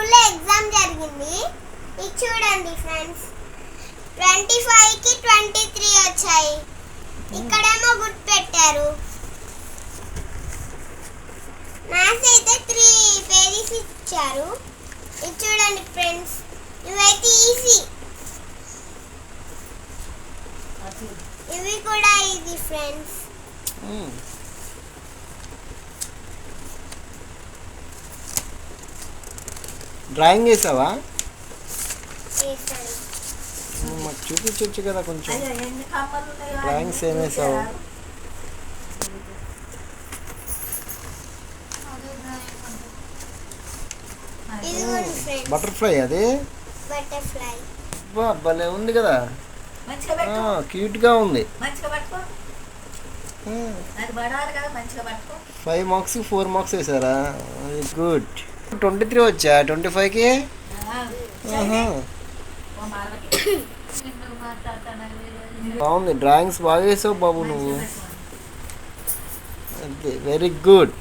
స్కూల్లో ఎగ్జామ్ జరిగింది. ఇది చూడండి ఫ్రెండ్స్. ట్వంటీ ఫైవ్కి ట్వంటీ త్రీ వచ్చాయి. ఇక్కడేమో గుర్తు పెట్టారు మ్యాథ్స్ అయితే త్రీ పేజీస్ ఇచ్చారు. ఇది చూడండి ఫ్రెండ్స్. ఇవైతే ఈజీ. ఇవి కూడా ఈజీ ఫ్రెండ్స్. డ్రాయింగ్ వేసావా? మాకు చూపించవచ్చు కదా కొంచెం. డ్రాయింగ్స్ ఏం వేసావు? బటర్ఫ్లై అది? భలే ఉంది కదా. మంచిగా పెట్టు. క్యూట్గా ఉంది. ఫైవ్ మార్క్స్ ఫోర్ మార్క్స్ వేసారా? గుడ్. ట్వంటీ త్రీ వచ్చా? ట్వంటీ ఫైవ్కి? బాగుంది. డ్రాయింగ్స్ బాగా వేసావు బాబు నువ్వు. Very good.